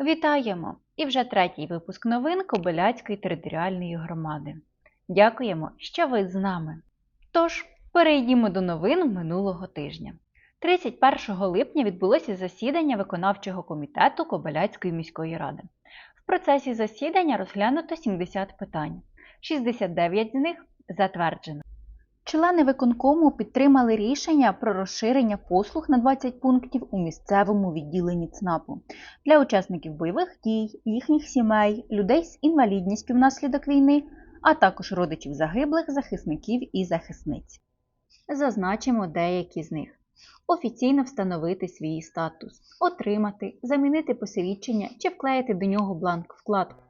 Вітаємо! І вже третій випуск новин Кобиляцької територіальної громади. Дякуємо, що ви з нами. Тож, перейдімо до новин минулого тижня. 31 липня відбулося засідання виконавчого комітету Кобиляцької міської ради. В процесі засідання розглянуто 70 питань, 69 з них затверджено. Члени виконкому підтримали рішення про розширення послуг на 20 пунктів у місцевому відділенні ЦНАПу для учасників бойових дій, їхніх сімей, людей з інвалідністю внаслідок війни, а також родичів загиблих, захисників і захисниць. Зазначимо деякі з них. Офіційно встановити свій статус, отримати, замінити посвідчення чи вклеїти до нього бланк вкладку.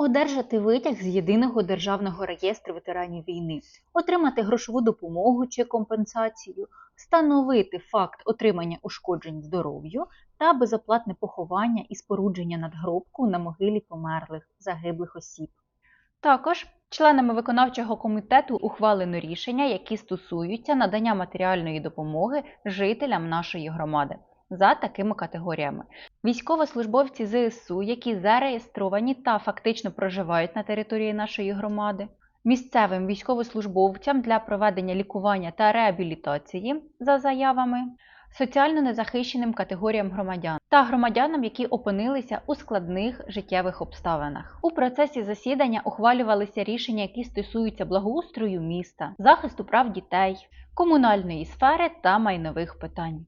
Одержати витяг з єдиного державного реєстру ветеранів війни, отримати грошову допомогу чи компенсацію, встановити факт отримання ушкоджень здоров'ю та безоплатне поховання і спорудження надгробку на могилі померлих загиблих осіб. Також членами виконавчого комітету ухвалено рішення, які стосуються надання матеріальної допомоги жителям нашої громади за такими категоріями: військовослужбовці ЗСУ, які зареєстровані та фактично проживають на території нашої громади, місцевим військовослужбовцям для проведення лікування та реабілітації за заявами, соціально незахищеним категоріям громадян та громадянам, які опинилися у складних життєвих обставинах. У процесі засідання ухвалювалися рішення, які стосуються благоустрою міста, захисту прав дітей, комунальної сфери та майнових питань.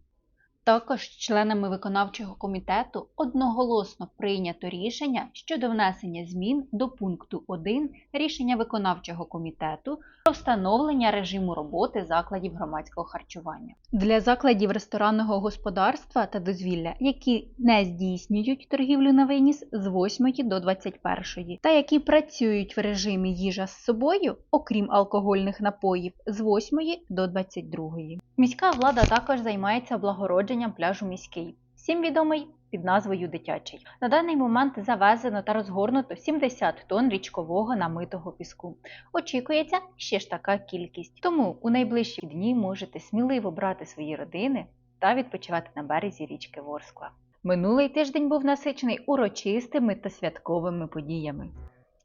Також членами виконавчого комітету одноголосно прийнято рішення щодо внесення змін до пункту 1 рішення виконавчого комітету про встановлення режиму роботи закладів громадського харчування для закладів ресторанного господарства та дозвілля, які не здійснюють торгівлю на виніс з 8 до 21, та які працюють в режимі їжа з собою, окрім алкогольних напоїв, з 8 до 22. Міська влада також займається облагородженням пляжу міський, всім відомий під назвою Дитячий. На даний момент завезено та розгорнуто 70 тонн річкового намитого піску. Очікується ще ж така кількість. Тому у найближчі дні можете сміливо брати свої родини та відпочивати на березі річки Ворскла. Минулий тиждень був насичений урочистими та святковими подіями.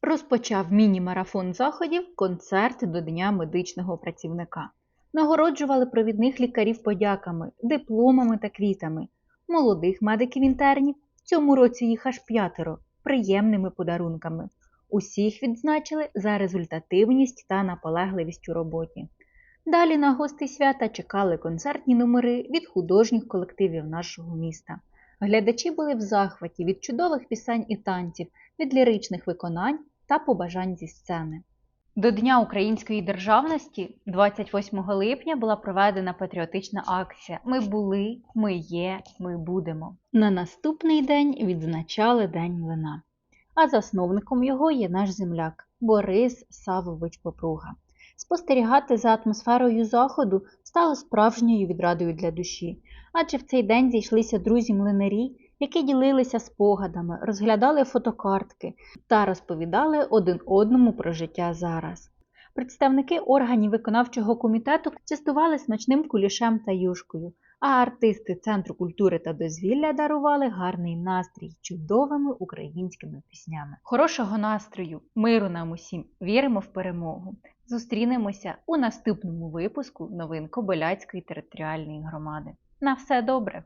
Розпочав міні-марафон заходів концерт до Дня медичного працівника. Нагороджували провідних лікарів подяками, дипломами та квітами, молодих медиків-інтернів, цьому році їх аж п'ятеро, приємними подарунками. Усіх відзначили за результативність та наполегливість у роботі. Далі на гостей свята чекали концертні номери від художніх колективів нашого міста. Глядачі були в захваті від чудових пісень і танців, від ліричних виконань та побажань зі сцени. До Дня української державності 28 липня була проведена патріотична акція Ми були, ми є, ми будемо. На наступний день відзначали День млина. А засновником його є наш земляк Борис Савович Попруга. Спостерігати за атмосферою заходу стало справжньою відрадою для душі, адже в цей день зійшлися друзі-млинарі, які ділилися спогадами, розглядали фотокартки та розповідали один одному про життя зараз. Представники органів виконавчого комітету частували смачним кулішем та юшкою, а артисти Центру культури та дозвілля дарували гарний настрій чудовими українськими піснями. Хорошого настрою, миру нам усім, віримо в перемогу. Зустрінемося у наступному випуску новин Кобиляцької територіальної громади. На все добре!